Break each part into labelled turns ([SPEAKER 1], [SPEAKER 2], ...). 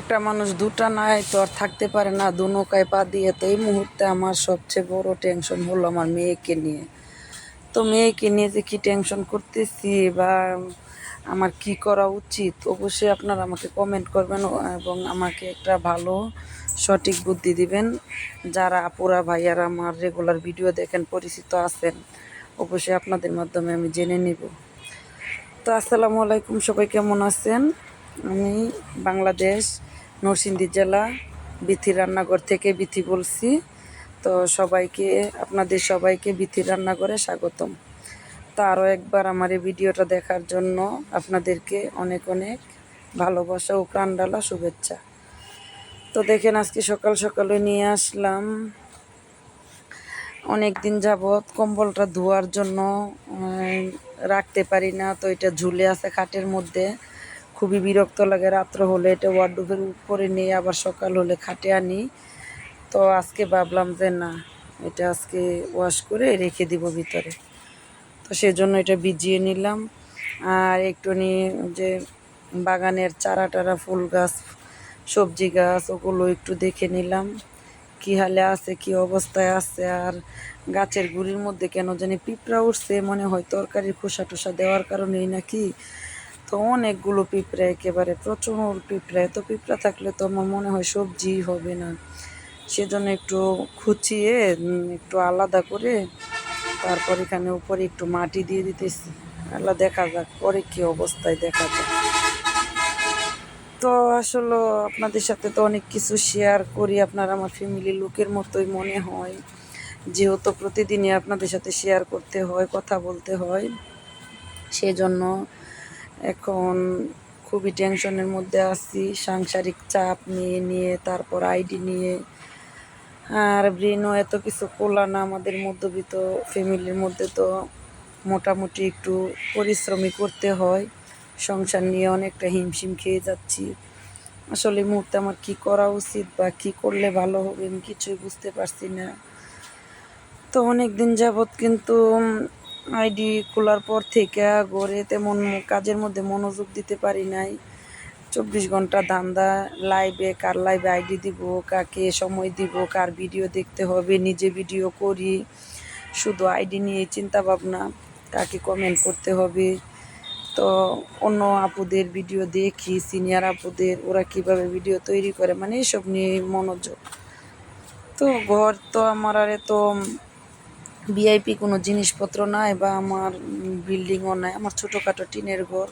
[SPEAKER 1] একটা মানুষ দুটা নাই তো আর থাকতে পারে না, দু নৌকায় পা দিয়ে। তো এই মুহূর্তে আমার সবচেয়ে বড় টেনশন হলো আমার মেয়েকে নিয়ে। তো মেয়েকে নিয়ে যে কী টেনশন করতেছি বা আমার কি করা উচিত, অবশ্যই আপনারা আমাকে কমেন্ট করবেন এবং আমাকে একটা ভালো সঠিক বুদ্ধি দিবেন। যারা আপুরা ভাইয়ারা আমার রেগুলার ভিডিও দেখেন, পরিচিত আছেন, অবশ্যই আপনাদের মাধ্যমে আমি জেনে নিব। তো আসসালামু আলাইকুম, সবাই কেমন আছেন? আমি বাংলাদেশ নরসিংদী জেলা বিথি রান্নাঘর থেকে বিথি বলছি। তো সবাইকে, আপনাদের সবাইকে বিথি রান্নাঘরে স্বাগতম। তো আরও একবার আমার এই ভিডিওটা দেখার জন্য আপনাদেরকে অনেক অনেক ভালোবাসা ও প্রাণডালা শুভেচ্ছা। তো দেখেন, আজকে সকাল সকালে নিয়ে আসলাম অনেক দিন যাবৎ কম্বলটা ধোয়ার জন্য রাখতে পারি না। তো এটা ঝুলে আছে খাটের মধ্যে। খুবই বিরক্ত লাগে রাত্র হলে, এটা ওয়ার্ডরোবের উপরে নিয়ে আবার সকাল হলে খাটে আনি। তো আজকে ভাবলাম যে না, এটা আজকে ওয়াশ করে রেখে দিব ভিতরে। তো সেজন্য এটা ভিজিয়ে নিলাম। আর একটু নিয়ে যে বাগানের চারা টারা, ফুল গাছ, সবজি গাছ, ওগুলো একটু দেখে নিলাম। কি হালে আছে, কি অবস্থায় আছে, আর গাছের গুড়ির মধ্যে কেন জানি পিঁপড়া উঠছে, মনে হয় তরকারির খোসা টোসা দেওয়ার কারণেই নাকি। তো অনেকগুলো পিঁপড়া একেবারে, প্রচুর পিঁপড়া। এত পিঁপড়া থাকলে তো আমার মনে হয় সবজি হবে না। সেজন্য একটু খুচিয়ে একটু আলাদা করে তারপর এখানে উপরে একটু মাটি দিয়ে দিতেছি। আল্লাহ দেখা যাক, পরে কি অবস্থায় দেখা যাক তো আসলে আপনাদের সাথে তো অনেক কিছু শেয়ার করি। আপনার আমার ফ্যামিলির লোকের মতোই মনে হয়। যেহেতু প্রতিদিনই আপনাদের সাথে শেয়ার করতে হয়, কথা বলতে হয়। সেজন্য এখন খুবই টেনশনের মধ্যে আছি। সাংসারিক চাপ নিয়ে নিয়ে, তারপর আইডি নিয়ে। আর ব্রেনও এত কিছু করলাম না, আমাদের মধ্যবিত্ত ফ্যামিলির মধ্যে তো মোটামুটি একটু পরিশ্রমী করতে হয়। সংসার নিয়ে অনেকটা হিমশিম খেয়ে যাচ্ছি। আসলে মুহূর্তে আমার কি করা উচিত বা কি করলে ভালো হবে আমি কিছুই বুঝতে পারছি না। তো অনেক দিন যাবৎ কিন্তু আইডি খোলার পর থেকে গড়ে তেমন কাজের মধ্যে মনোযোগ দিতে পারি নাই। চব্বিশ ঘণ্টা ধান্দা লাইভে কার লাইভে আইডি দিব, কাকে সময় দিব, কার ভিডিও দেখতে হবে, নিজে ভিডিও করি। শুধু আইডি নিয়ে চিন্তা ভাবনা, কাকে কমেন্ট করতে হবে। তো অন্য আপুদের ভিডিও দেখি সিনিয়র আপুদের, ওরা কীভাবে ভিডিও তৈরি করে মানে এসব নিয়ে মনোযোগ। তো ঘর তো আমার আর এত ভিআইপি কোনো জিনিসপত্র নাই বা আমার বিল্ডিংও নাই। আমার ছোটোখাটো টিনের ঘর।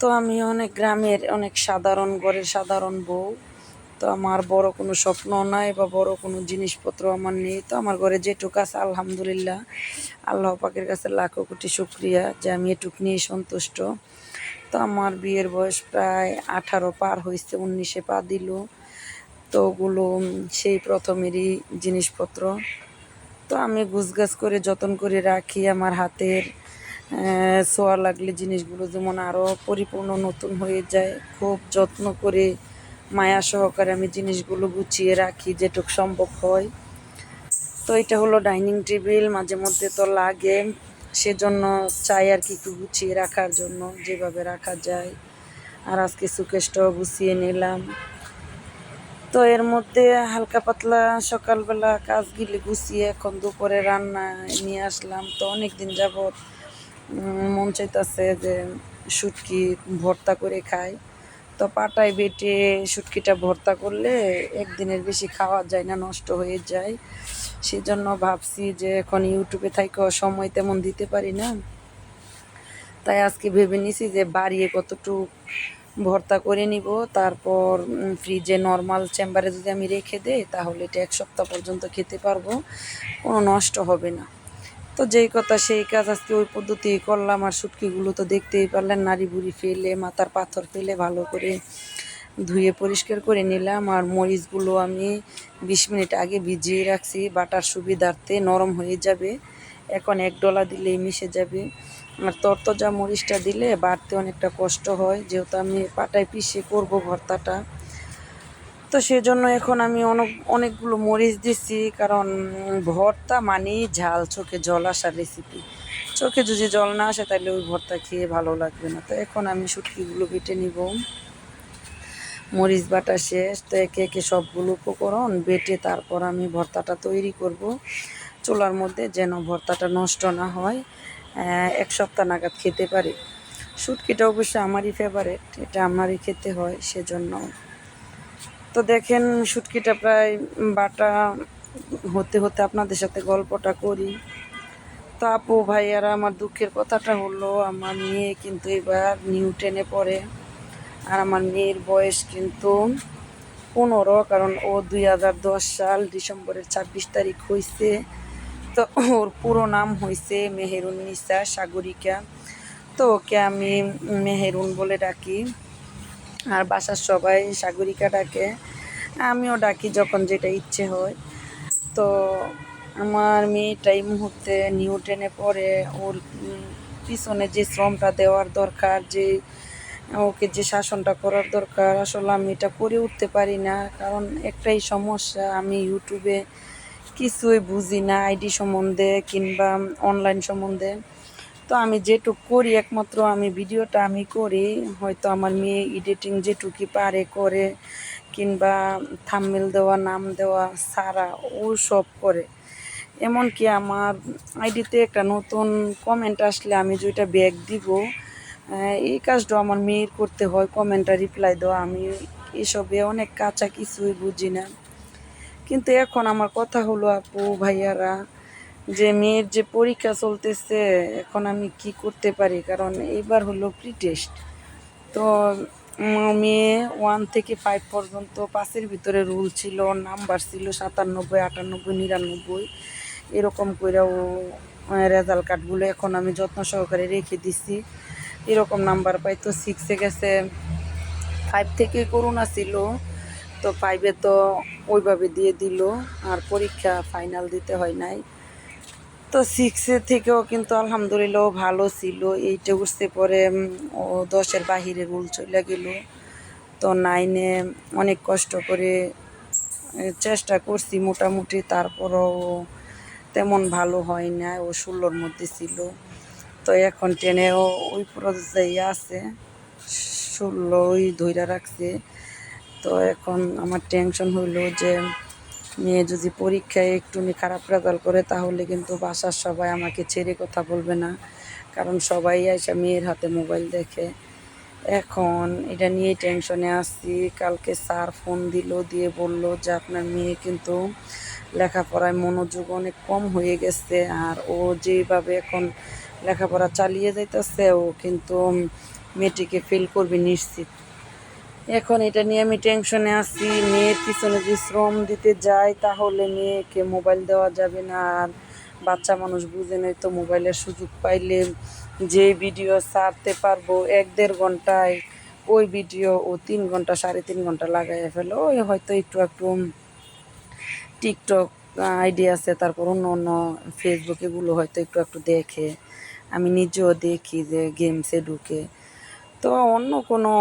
[SPEAKER 1] তো আমি অনেক গ্রামের অনেক সাধারণ ঘরের সাধারণ বউ। তো আমার বড় কোনো স্বপ্ন নাই বা বড় কোনো জিনিসপত্র আমার নেই। তো আমার ঘরে যেটুকু আছে, আলহামদুলিল্লাহ। আল্লাহ পাকের কাছে লাখো কোটি শুক্রিয়া যে আমি এটুক নিয়ে সন্তুষ্ট। তো আমার বিয়ের বয়স প্রায় আঠারো পার হয়েছে, উনিশে পা দিল। তো ওগুলো সেই প্রথমেরই জিনিসপত্র। তো আমি গুছগাছ করে যত্ন করে রাখি আমার হাতের ছোঁয়া লাগলে জিনিসগুলো যেমন আরও পরিপূর্ণ নতুন হয়ে যায়, খুব যত্ন করে মায়া সহকারে আমি জিনিসগুলো গুছিয়ে রাখি যেটুক সম্ভব হয়। তো এটা হলো ডাইনিং টেবিল, মাঝে মধ্যে তো লাগে, সেজন্য চাই আর কি একটু গুছিয়ে রাখার জন্য, যেভাবে রাখা যায়। আর আজকে সুকেশটাও গুছিয়ে নিলাম। তো এর মধ্যে হালকা পাতলা সকালবেলা কাজগুলি গুছিয়ে এখন দুপুরে রান্না নিয়ে আসলাম। তো অনেক দিন যাবৎ মন চাইতেছে যে শুটকি ভর্তা করে খাই। তো পাটায় বেটে শুটকিটা ভর্তা করলে একদিনের বেশি খাওয়া যায় না, নষ্ট হয়ে যায়। সেজন্য ভাবছি যে এখন ইউটিউবে থাইকেও সময় তেমন দিতে পারি না। তাই আজকে ভেবে নিছি যে বাড়িয়ে কতটুকু ভর্তা করে নিব। তারপর ফ্রিজে নর্মাল চেম্বারে যদি আমি রেখে দেই, তাহলে এটা এক সপ্তাহ পর্যন্ত খেতে পারব। কোনো নষ্ট হবে না। তো যেই কথা, সেই কাজ আজকে ওই পদ্ধতি করলাম। আর শুটকিগুলো তো দেখতেই পারলেন, নাড়ি বুড়ি ফেলে, মাথার পাথর ফেলে ভালো করে ধুয়ে পরিষ্কার করে নিলাম। আর মরিচগুলো আমি বিশ মিনিট আগে ভিজিয়ে রাখছি। বাটার সুবিধার্থে নরম হয়ে যাবে। এখন এক ডলা দিলেই মিশে যাবে। আর তরতজা মরিচটা দিলে বাড়তে অনেকটা কষ্ট হয়, যেহেতু আমি পাটায় পিষে করব ভর্তাটা। তো সেজন্য এখন আমি অনেক, অনেকগুলো মরিচ দিছি, কারণ ভর্তা মানেই ঝাল, চোখে জল আসার রেসিপি চোখে যদি জল না আসে তাহলে ওই ভর্তা খেয়ে ভালো লাগবে না। তো এখন আমি শুটকিগুলো বেটে নিব। মরিচ বাটা শেষ, তো একে একে সবগুলো উপকরণ বেটে তারপর আমি ভর্তাটা তৈরি করব। চুলার মধ্যে যেন ভর্তাটা নষ্ট না হয় এক সপ্তাহ নাগাদ খেতে পারি। শুটকিটা অবশ্য আমারই ফেভারেট এটা আমারই খেতে হয় সেজন্য। তো দেখেন, শুটকিটা প্রায় বাটা হতে হতে আপনাদের সাথে গল্পটা করি। তো আপু, ভাইয়ারা, আমার দুঃখের কথাটা হলো, আমার মেয়ে কিন্তু এবার নিউ টেনে পড়ে। আর আমার মেয়ের বয়স কিন্তু পনেরো, কারণ ও দুই হাজার দশ সাল ডিসেম্বরের ছাব্বিশ তারিখ হয়েছে তো ওর পুরো নাম হয়েছে মেহেরুন নিসা সাগরিকা। তো ওকে আমি মেহেরুন বলে ডাকি। আর বাসার সবাই সাগরিকা ডাকে। আমিও ডাকি যখন যেটা ইচ্ছে হয়। তো আমার মেয়েটা এই মুহূর্তে নিউ টেনে পড়ে। ওর পিছনে যে শ্রমটা দেওয়ার দরকার, যে ওকে যে শাসনটা করার দরকার, আসলে আমি এটা করে উঠতে পারি না। কারণ একটাই সমস্যা, আমি ইউটিউবে কিছুই বুঝি না, আইডি সম্বন্ধে কিংবা অনলাইন সম্বন্ধে। তো আমি যেটুক করি, একমাত্র আমি ভিডিওটা আমি করি, হয়তো আমার মেয়ে এডিটিং যেটুকি পারে করে, কিংবা থাম্বনেল দেওয়া, নাম দেওয়া, সারা, ও সব করে। এমনকি আমার আইডিতে একটা নতুন কমেন্ট আসলে আমি যেটা ব্যাগ দিব এই কাজটা আমার মেয়ের করতে হয় কমেন্টটা রিপ্লাই দেওয়া, আমি এসবে অনেক কাঁচা কিছুই বুঝি না। কিন্তু এখন আমার কথা হলো, আপু, ভাইয়ারা, যে মেয়ের যে পরীক্ষা চলতেছে, এখন আমি কি করতে পারি? কারণ এইবার হলো প্রি টেস্ট তো মেয়ে ওয়ান থেকে ফাইভ পর্যন্ত পাঁচের ভিতরে রুল ছিল নাম্বার ছিল সাতানব্বই, আটানব্বই, নিরানব্বই। এরকম করে ও রেজাল্ট কার্ডগুলো এখন আমি যত্ন সহকারে রেখে দিছি। এরকম নাম্বার পাই তো সিক্সে গেছে। ফাইভ থেকে করোনা ছিল। তো ফাইভে তো ওইভাবে দিয়ে দিল, আর পরীক্ষা ফাইনাল দিতে হয় নাই। তো সিক্সে থেকেও কিন্তু আলহামদুলিল্লাহ ভালো ছিল। এইটে উঠতে পরে ও দশের বাহিরে রুল চলে গেল। তো নাইনে অনেক কষ্ট করে চেষ্টা করছি মোটামুটি। তারপরও তেমন ভালো হয় না ও ষোলোর মধ্যে ছিল। তো এখন টেনেও ওই পর্যায়ে আছে, ষোলোই ধইরা রাখছে। তো এখন আমার টেনশন হইল যে মেয়ে যদি পরীক্ষায় একটু খারাপ রেজাল্ট করে, তাহলে কিন্তু বাসার সবাই আমাকে ছেড়ে কথা বলবে না। কারণ সবাই এসে মেয়ের হাতে মোবাইল দেখে। এখন এটা নিয়ে টেনশনে আসছি কালকে স্যার ফোন দিল, দিয়ে বলল যে আপনার মেয়ে কিন্তু লেখাপড়ায় মনোযোগ অনেক কম হয়ে গেছে। আর ও যেভাবে এখন লেখাপড়া চালিয়ে যাইতেছে, ও কিন্তু মেয়েটিকে ফেল করবে নিশ্চিত। এখন এটা নিয়ে আমি টেনশনে আছি। মেয়ের পিছনে যদি শ্রম দিতে যাই, তাহলে মেয়েকে মোবাইল দেওয়া যাবে না। আর বাচ্চা মানুষ বুঝে নেই তো মোবাইলের সুযোগ পাইলে যে ভিডিও সারতে পারব এক দেড় ঘন্টায়, ওই ভিডিও ও তিন ঘণ্টা, সাড়ে তিন ঘণ্টা লাগাই ফেলো। ওই হয়তো একটু একটু টিকটক আইডি আছে, তারপর অন্য অন্য ফেসবুক এগুলো হয়তো একটু একটু দেখে। আমি নিজেও দেখি যে গেমসে ঢুকে। তো অন্য কোনো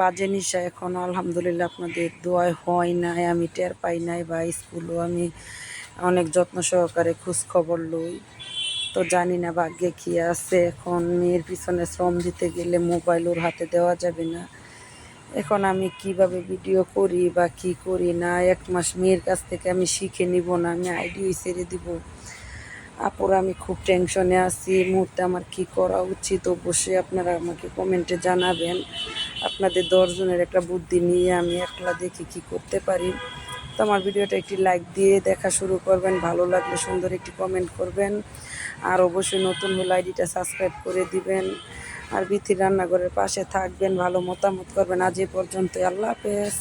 [SPEAKER 1] বাজে নিশা এখন, আলহামদুলিল্লাহ আপনাদের দোয়ায় হয় নাই, আমি টের পাই নাই বা স্কুলও আমি অনেক যত্ন সহকারে খোঁজ খবর লই। তো জানি না ভাগ্যে কি আছে, এখন মেয়ের পিছনে শ্রম দিতে গেলে মোবাইল ওর হাতে দেওয়া যাবে না। এখন আমি কীভাবে ভিডিও করি বা কি করি না, এক মাস মেয়ের কাছ থেকে আমি শিখে নিব না, আমি আইডিও ছেড়ে দিব। আপুর, আমি খুব টেনশনে আছি। মুহূর্তে আমার কি করা উচিত? অবশ্যই আপনারা আমাকে কমেন্টে জানাবেন। আপনাদের দশজনের একটা বুদ্ধি নিয়ে আমি একলা দেখি কি করতে পারি। তো আমার ভিডিওটা একটি লাইক দিয়ে দেখা শুরু করবেন। ভালো লাগলে সুন্দর একটি কমেন্ট করবেন। আর অবশ্যই নতুন হলে আইডিটা সাবস্ক্রাইব করে দিবেন। আর বিথির রান্নাঘরের পাশে থাকবেন, ভালো মতামত করবেন। আজ এ পর্যন্ত আল্লাহ হাফেজ।